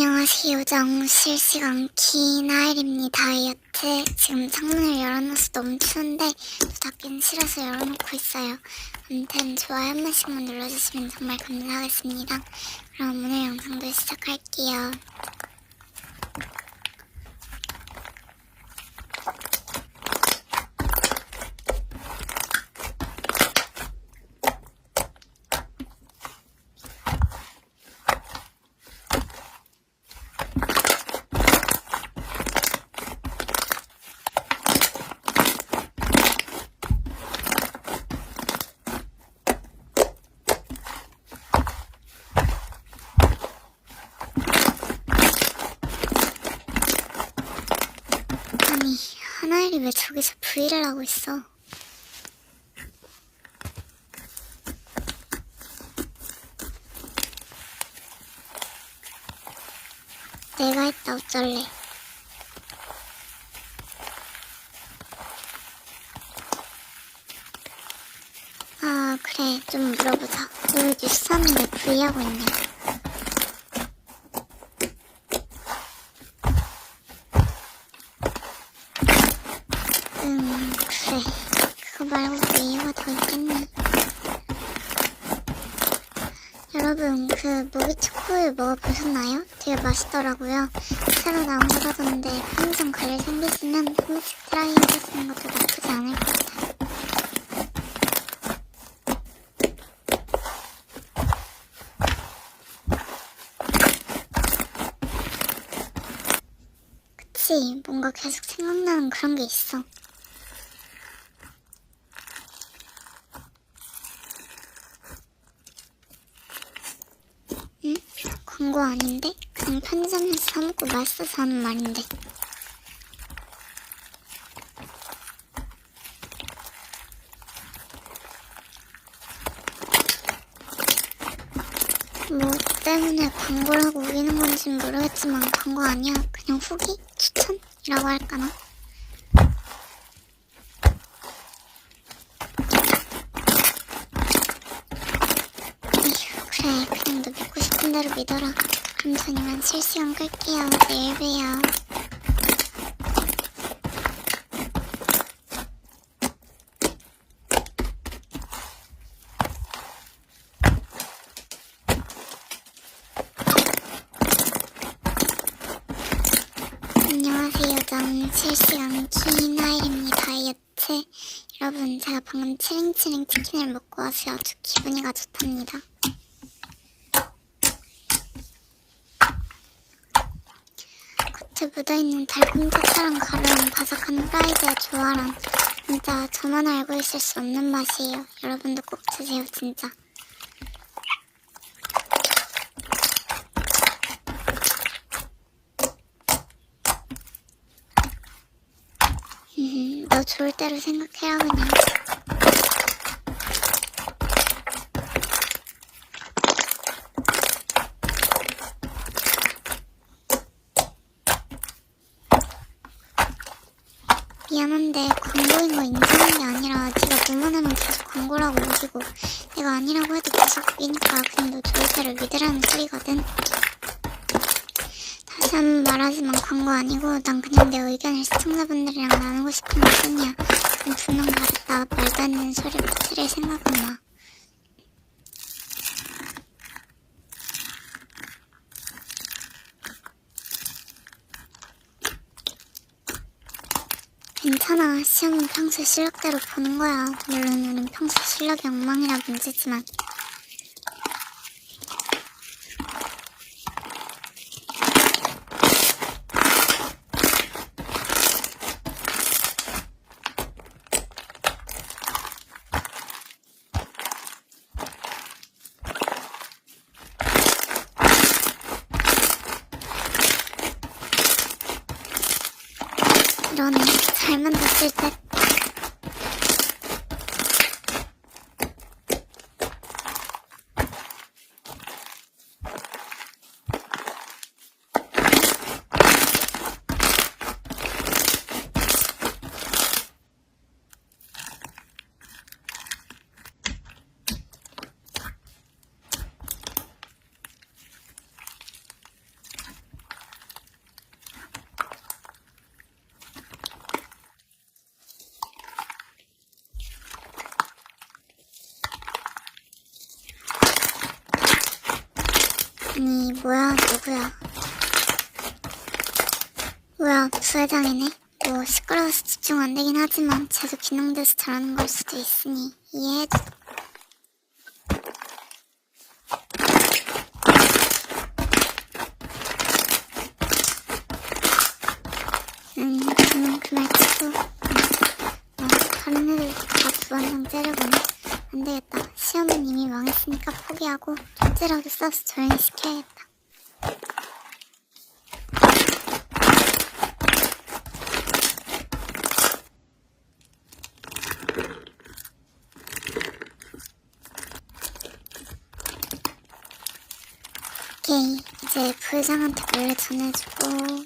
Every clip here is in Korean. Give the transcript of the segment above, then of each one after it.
안녕하세요. 요정 실시간 키나일입니다. 다이어트. 지금 창문을 열어놔서 너무 추운데 또 닫긴 싫어서 열어놓고 있어요. 아무튼 좋아요 한 번씩만 눌러주시면 정말 감사하겠습니다. 그럼 오늘 영상도 시작할게요. 아니 하나일이 왜 저기서 브이를 하고 있어? 내가 했다 어쩔래? 아 그래 좀 물어보자. 왜 뉴스 하는데 브이 하고 있냐? 음, 그래. 그거 말고 또 이유가 더 있겠네. 여러분, 그 모기 초코우유 먹어보셨나요? 되게 맛있더라고요. 새로 나온 거라던데 편의점 갈일 생기시면 한 번씩 트라이 해보시는 것도 나쁘지 않을 것 같아요. 그치, 뭔가 계속 생각나는 그런 게 있어. 광고 아닌데? 그냥 편의점에서 사 먹고 맛있어서 하는 말인데. 뭐 때문에 광고를 하고 우기는 건지는 모르겠지만 광고 아니야. 그냥 후기? 추천이라고 할까나? 에휴, 그래. 그냥 싶은 대로 믿어라. 그럼 전 이만 실시간 끌게요. 내일 봬요. 실시간 키나일입니다. 다이어트. 여러분, 제가 방금 치링치링 치킨을 먹고 와서 아주 기분이 가 좋답니다. 겉에 묻어있는 달콤 짭짤한 가루랑 바삭한 프라이드의 조화랑 진짜 저만 알고 있을 수 없는 맛이에요. 여러분도 꼭 드세요, 진짜. 음, 너 좋을 대로 생각해요, 그냥. 미안한데 광고인 거 인정한 게 아니라 네가 뭐만 하면 계속 광고라고 우기고 내가 아니라고 해도 계속 우기니까 그냥 너 대로 믿으라는 소리거든. 다시 한번 말하지만 광고 아니고 난 그냥 내 의견을 시청자분들이랑 나누고 싶은 것 뿐이야. 그럼 분명 받았다 말도 안 되는 소리 퍼뜨릴 생각은 마. 괜찮아. 시험은 평소 실력대로 보는 거야. 물론 우린 평소 실력이 엉망이라 문제지만. 이런 잘만 됐을 때 뭐야? 누구야? 뭐야? 부회장이네? 뭐 시끄러워서 집중 안 되긴 하지만 쟤도 기능돼서 잘하는 걸 수도 있으니 이해해줘. 음 그럼 그말 치고. 어, 다른 애들 다 부한장 째려보네. 안 되겠다. 시험은 이미 망했으니까 포기하고 쫀질하게 써서 조용히 시켜야겠다 오케 이 이제 부회장한테 몰래 전해주고.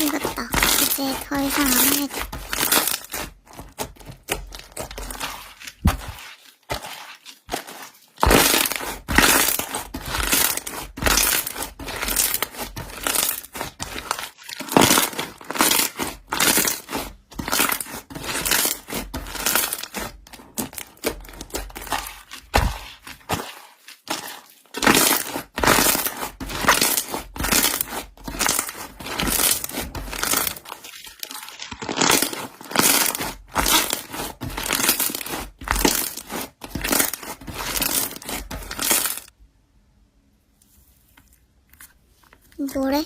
이겼다 이제 더 이상 안 해도 뭐래?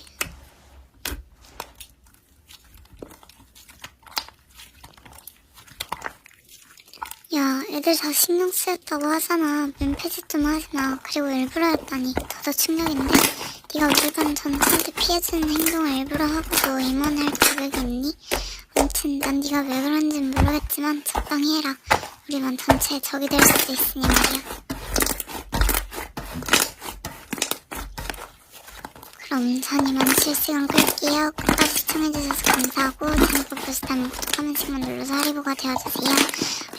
야, 애들 다 신경 쓰였다고 하잖아. 멘패지 좀 하지마. 그리고 일부러 했다니 더더 충격인데? 네가 우리 반 전체한테 피해주는 행동을 일부러 하고도 임원할 자격이 있니? 아무튼 난 네가 왜 그런진 모르겠지만 적당히 해라. 우리 반 전체에 적이 될 수도 있으니 말이야. 그럼 전 이만 실시간 끌게요. 끝까지 시청해주셔서 감사하고 재밌고 보시다면 구독 한 번씩만 눌러서 하리보가 되어주세요.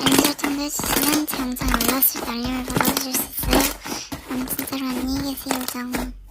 알림 설정도 해주시면 제 영상이 올라왔을 때 알림을 받아주실 수 있어요. 그럼 진짜로 안녕히 계세요, 장.